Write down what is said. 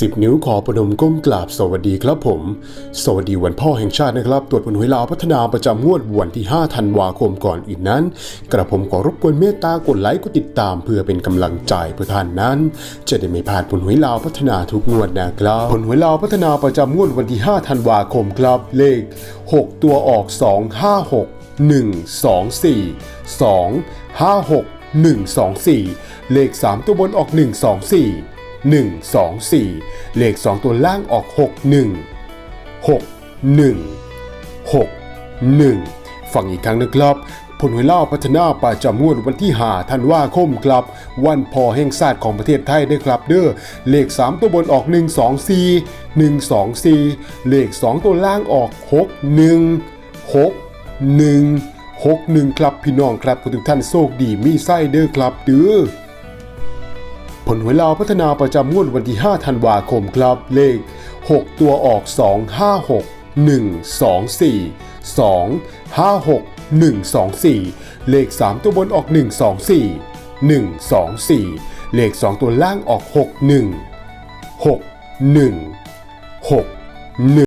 สิบนิ้วขอประนมก้มกราบสวัสดีครับผม สวัสดีวันพ่อแห่งชาตินะครับ ตรวจผลหวยลาวพัฒนาประจำงวดวันที่ 5 ธันวาคมก่อนอื่นนั้น กระผมขอรบกวนเมตตากดไลค์กดติดตามเพื่อเป็นกำลังใจเพื่อท่านนั้น จะได้ไม่พลาดผลหวยลาวพัฒนาทุกงวดนะครับ ผลหวยลาวพัฒนาประจำงวดวันที่ 5 ธันวาคมครับ เลข 6 ตัวออก 256 1 2 4 2 5 6 1 2 4 เลข 3 ตัวบนออก 1 2 4 1 2 4 เลข 2 ตัวล่างออก 6 1 6 1 6 1 ฟังอีกครั้งนะครับ ผลหวยล่าพัฒนาประจำงวดวันที่5ธันวาคมครับ วันพอแห่งศาสตร์ของประเทศไทยด้ครับเด้อเลข 3 ตัวบนออก 1 2 4 1 2 4 เลข 2 ตัวล่างออก 6 1 6 1 6 1 ครับพี่น้องครับทุกท่านโชคดีมีไส้เด้อครับเด้อ ผลหวยลาวพัฒนาประจำงวดวันที่ 5 ธันวาคมครับ เลข 6 ตัวออก 2 5 6 1 2 4 2 5 6 1 2 4 เลข 3 ตัวบนออก 1 2 4 1 2 4 เลข 2 ตัวล่างออก 6 1 6 1 6 1